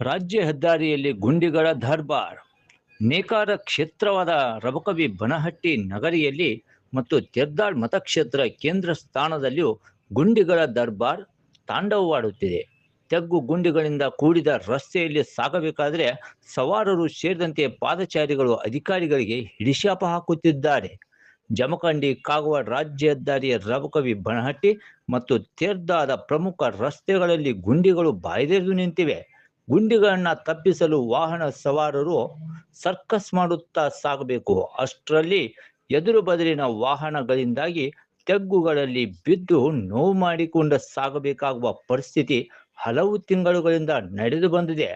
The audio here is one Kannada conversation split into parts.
ರಾಜ್ಯ ಹೆದ್ದಾರಿಯಲ್ಲಿ ಗುಂಡಿಗಳ ದರ್ಬಾರ್. ನೇಕಾರ ಕ್ಷೇತ್ರವಾದ ರಬಕವಿ ಬನಹಟ್ಟಿ ನಗರಿಯಲ್ಲಿ ಮತ್ತು ತೆರ್ದಾಳ್ ಮತಕ್ಷೇತ್ರ ಕೇಂದ್ರ ಸ್ಥಾನದಲ್ಲಿಯೂ ಗುಂಡಿಗಳ ದರ್ಬಾರ್ ತಾಂಡವವಾಡುತ್ತಿದೆ. ತೆಗ್ಗು ಗುಂಡಿಗಳಿಂದ ಕೂಡಿದ ರಸ್ತೆಯಲ್ಲಿ ಸಾಗಬೇಕಾದರೆ ಸವಾರರು ಸೇರಿದಂತೆ ಪಾದಚಾರಿಗಳು ಅಧಿಕಾರಿಗಳಿಗೆ ಹಿಡಿಶಾಪ ಹಾಕುತ್ತಿದ್ದಾರೆ. ಜಮಖಂಡಿ ಕಾಗವಾಡ ರಾಜ್ಯ ಹೆದ್ದಾರಿಯ ರಬಕವಿ ಬನಹಟ್ಟಿ ಮತ್ತು ತೀರ್ದಾದ ಪ್ರಮುಖ ರಸ್ತೆಗಳಲ್ಲಿ ಗುಂಡಿಗಳು ಬಾಯ್ದೆರೆದು ನಿಂತಿವೆ. ಗುಂಡಿಗಳನ್ನು ತಪ್ಪಿಸಲು ವಾಹನ ಸವಾರರು ಸರ್ಕಸ್ ಮಾಡುತ್ತಾ ಸಾಗಬೇಕು. ಅಷ್ಟರಲ್ಲಿ ಎದುರು ಬದಲಿನ ವಾಹನಗಳಿಂದಾಗಿ ತೆಗ್ಗುಗಳಲ್ಲಿ ಬಿದ್ದು ನೋವು ಮಾಡಿಕೊಂಡು ಸಾಗಬೇಕಾಗುವ ಪರಿಸ್ಥಿತಿ ಹಲವು ತಿಂಗಳುಗಳಿಂದ ನಡೆದು ಬಂದಿದೆ.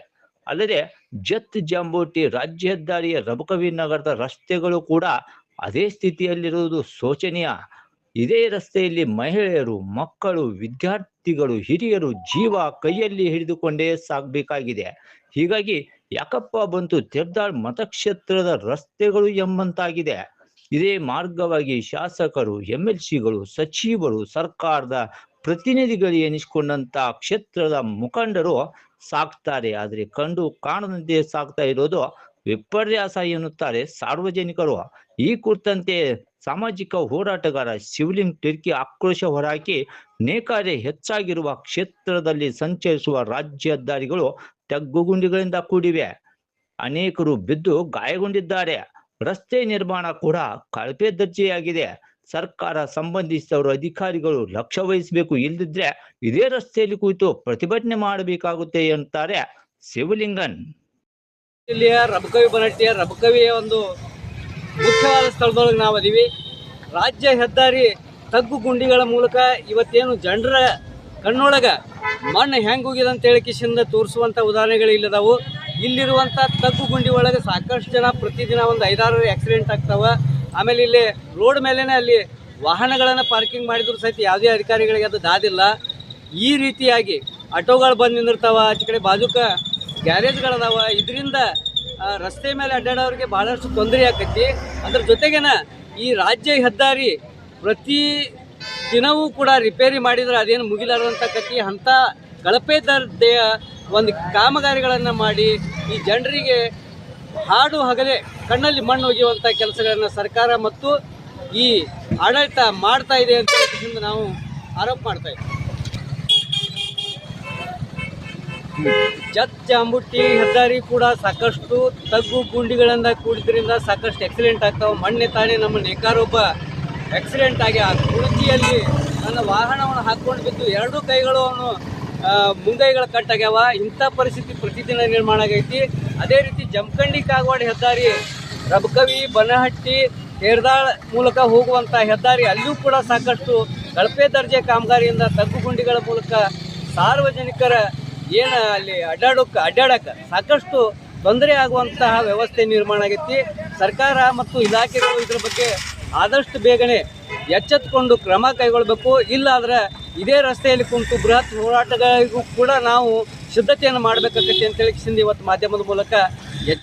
ಅಲ್ಲದೆ ಜತ್ ಜಾಂಬೋಟಿ ರಾಜ್ಯ ಹೆದ್ದಾರಿಯ ರಬಕವಿ ನಗರದ ರಸ್ತೆಗಳು ಕೂಡ ಅದೇ ಸ್ಥಿತಿಯಲ್ಲಿರುವುದು ಶೋಚನೀಯ. ಇದೇ ರಸ್ತೆಯಲ್ಲಿ ಮಹಿಳೆಯರು, ಮಕ್ಕಳು, ವಿದ್ಯಾರ್ಥಿಗಳು, ಹಿರಿಯರು ಜೀವ ಕೈಯಲ್ಲಿ ಹಿಡಿದುಕೊಂಡೇ ಸಾಗಬೇಕಾಗಿದೆ. ಹೀಗಾಗಿ ಯಾಕಪ್ಪ ಬಂತು ತೆರ್ದಾಳ್ ಮತಕ್ಷೇತ್ರದ ರಸ್ತೆಗಳು ಎಂಬಂತಾಗಿದೆ. ಇದೇ ಮಾರ್ಗವಾಗಿ ಶಾಸಕರು ಎಂ ಎಲ್ ಸಿಗಳು ಸಚಿವರು, ಸರ್ಕಾರದ ಪ್ರತಿನಿಧಿಗಳು ಎನಿಸಿಕೊಂಡಂತ ಕ್ಷೇತ್ರದ ಮುಖಂಡರು ಸಾಕ್ತಾರೆ ಆದರೆ ಕಂಡು ಕಾಣದಂತೆ ಸಾಕ್ತಾ ಇರೋದು ವಿಪರ್ಯಾಸ ಎನ್ನುತ್ತಾರೆ ಸಾರ್ವಜನಿಕರು. ಈ ಕುರಿತಂತೆ ಸಾಮಾಜಿಕ ಹೋರಾಟಗಾರ ಶಿವಲಿಂಗ್ ಟಿರ್ಕಿ ಆಕ್ರೋಶ ಹೊರಹಾಕಿ ನೇಕಾರೆ ಹೆಚ್ಚಾಗಿರುವ ಕ್ಷೇತ್ರದಲ್ಲಿ ಸಂಚರಿಸುವ ರಾಜ್ಯ ಹೆದ್ದಾರಿಗಳು ತಗ್ಗುಗುಂಡಿಗಳಿಂದ ಕೂಡಿವೆ. ಅನೇಕರು ಬಿದ್ದು ಗಾಯಗೊಂಡಿದ್ದಾರೆ. ರಸ್ತೆ ನಿರ್ಮಾಣ ಕೂಡ ಕಳಪೆ ದರ್ಜೆಯಾಗಿದೆ. ಸರ್ಕಾರ ಸಂಬಂಧಿಸಿದವರು ಅಧಿಕಾರಿಗಳು ಲಕ್ಷ್ಯ ವಹಿಸಬೇಕು ಇಲ್ಲದಿದ್ರೆ ಇದೇ ರಸ್ತೆಯಲ್ಲಿ ಕುರಿತು ಪ್ರತಿಭಟನೆ ಮಾಡಬೇಕಾಗುತ್ತೆ ಅಂತಾರೆ ಶಿವಲಿಂಗನ್. ಜಿಲ್ಲೆಯ ರಬಕವಿ ಬನಟ್ಟಿಯ ರಬಕವಿಯ ಒಂದು ಮುಖ್ಯವಾದ ಸ್ಥಳದೊಳಗೆ ನಾವು ಅದೀವಿ ರಾಜ್ಯ ಹೆದ್ದಾರಿ ತಗ್ಗು ಗುಂಡಿಗಳ ಮೂಲಕ ಇವತ್ತೇನು ಜನರ ಕಣ್ಣೊಳಗ ಮಣ್ಣು ಹೆಂಗೆ ಹೋಗಿದೆ ಅಂತ ಹೇಳಿ ಕಿಶಿಂದ ತೋರಿಸುವಂಥ ಉದಾಹರಣೆಗಳು ಇಲ್ಲದವು. ಇಲ್ಲಿರುವಂಥ ತಗ್ಗು ಗುಂಡಿ ಒಳಗೆ ಸಾಕಷ್ಟು ಜನ ಪ್ರತಿದಿನ ಒಂದು ಐದಾರು ಆಕ್ಸಿಡೆಂಟ್ ಆಗ್ತಾವ. ಆಮೇಲೆ ಇಲ್ಲಿ ರೋಡ್ ಮೇಲೇ ಅಲ್ಲಿ ವಾಹನಗಳನ್ನು ಪಾರ್ಕಿಂಗ್ ಮಾಡಿದ್ರು ಸಹಿತ ಯಾವುದೇ ಅಧಿಕಾರಿಗಳಿಗೆ ಅದು ದಾದಿಲ್ಲ. ಈ ರೀತಿಯಾಗಿ ಆಟೋಗಳು ಬಂದು ನಿಂದಿರ್ತಾವ. ಆಚೆ ಕಡೆ ಬಾಜುಕ ಗ್ಯಾರೇಜ್ಗಳದಾವ. ಇದರಿಂದ ರಸ್ತೆ ಮೇಲೆ ಅಡ್ಡಾಡೋರಿಗೆ ಬಹಳಷ್ಟು ತೊಂದರೆ ಆಕೈತಿ. ಅದ್ರ ಜೊತೆಗೇನ ಈ ರಾಜ್ಯ ಹೆದ್ದಾರಿ ಪ್ರತಿ ದಿನವೂ ಕೂಡ ರಿಪೇರಿ ಮಾಡಿದ್ರೆ ಅದೇನು ಮುಗಿಲಾರದಂಥ ಕತಿ ಅಂಥ ಕಳಪೆ ದರ್ಜೆಯ ಒಂದು ಕಾಮಗಾರಿಗಳನ್ನು ಮಾಡಿ ಈ ಜನರಿಗೆ ಹಾಡು ಹಗಲೇ ಕಣ್ಣಲ್ಲಿ ಮಣ್ಣು ಒಗೆಯುವಂಥ ಕೆಲಸಗಳನ್ನು ಸರ್ಕಾರ ಮತ್ತು ಈ ಆಡಳಿತ ಮಾಡ್ತಾ ಇದೆ ಅಂತ ನಾವು ಆರೋಪ ಮಾಡ್ತಾ ಜತ್ ಜಾಂಬುಟ್ಟಿ ಹೆದ್ದಾರಿ ಕೂಡ ಸಾಕಷ್ಟು ತಗ್ಗು ಗುಂಡಿಗಳಿಂದ ಕೂಡಿದ್ರಿಂದ ಸಾಕಷ್ಟು ಆಕ್ಸಿಡೆಂಟ್ ಆಗ್ತಾವೆ. ಮಣ್ಣೆ ತಾನೇ ನಮ್ಮ ನೇಕಾರೊಬ್ಬ ಆಕ್ಸಿಡೆಂಟ್ ಆಗಿ ಆ ಕುರ್ಚಿಯಲ್ಲಿ ನನ್ನ ವಾಹನವನ್ನು ಹಾಕ್ಕೊಂಡು ಬಿದ್ದು ಎರಡೂ ಕೈಗಳು ಅವನು ಮುಂಗೈಗಳು ಮುಂಗೈಗಳ ಕಟ್ಟಾಗ್ಯಾವ. ಇಂಥ ಪರಿಸ್ಥಿತಿ ಪ್ರತಿದಿನ ನಿರ್ಮಾಣ ಆಗೈತಿ. ಅದೇ ರೀತಿ ಜಮಖಂಡಿ ಕಾಗವಾಡ ಹೆದ್ದಾರಿ, ರಬಕವಿ, ಬನಹಟ್ಟಿ ಹೇರ್ದಾಳ್ ಮೂಲಕ ಹೋಗುವಂಥ ಹೆದ್ದಾರಿ ಅಲ್ಲಿಯೂ ಕೂಡ ಸಾಕಷ್ಟು ಕಳಪೆ ದರ್ಜೆ ಕಾಮಗಾರಿಯಿಂದ ತಗ್ಗು ಗುಂಡಿಗಳ ಮೂಲಕ ಸಾರ್ವಜನಿಕರ ಏನು ಅಲ್ಲಿ ಅಡ್ಡಾಡೋಕ್ಕೆ ಅಡ್ಡಾಡಕ್ಕೆ ಸಾಕಷ್ಟು ತೊಂದರೆ ಆಗುವಂತಹ ವ್ಯವಸ್ಥೆ ನಿರ್ಮಾಣ ಆಗೈತಿ. ಸರ್ಕಾರ ಮತ್ತು ಇಲಾಖೆಗಳು ಇದ್ರ ಬಗ್ಗೆ ಆದಷ್ಟು ಬೇಗನೆ ಎಚ್ಚೆತ್ಕೊಂಡು ಕ್ರಮ ಕೈಗೊಳ್ಳಬೇಕು ಇಲ್ಲಾದ್ರೆ ಇದೇ ರಸ್ತೆಯಲ್ಲಿ ಕುಂತು ಬೃಹತ್ ಹೋರಾಟಗಳಿಗೂ ಕೂಡ ನಾವು ಸಿದ್ಧತೆಯನ್ನು ಮಾಡಬೇಕಾಗತ್ತೆ ಅಂತೇಳಿ ಇವತ್ತು ಮಾಧ್ಯಮದ ಮೂಲಕ ಎಚ್ಚ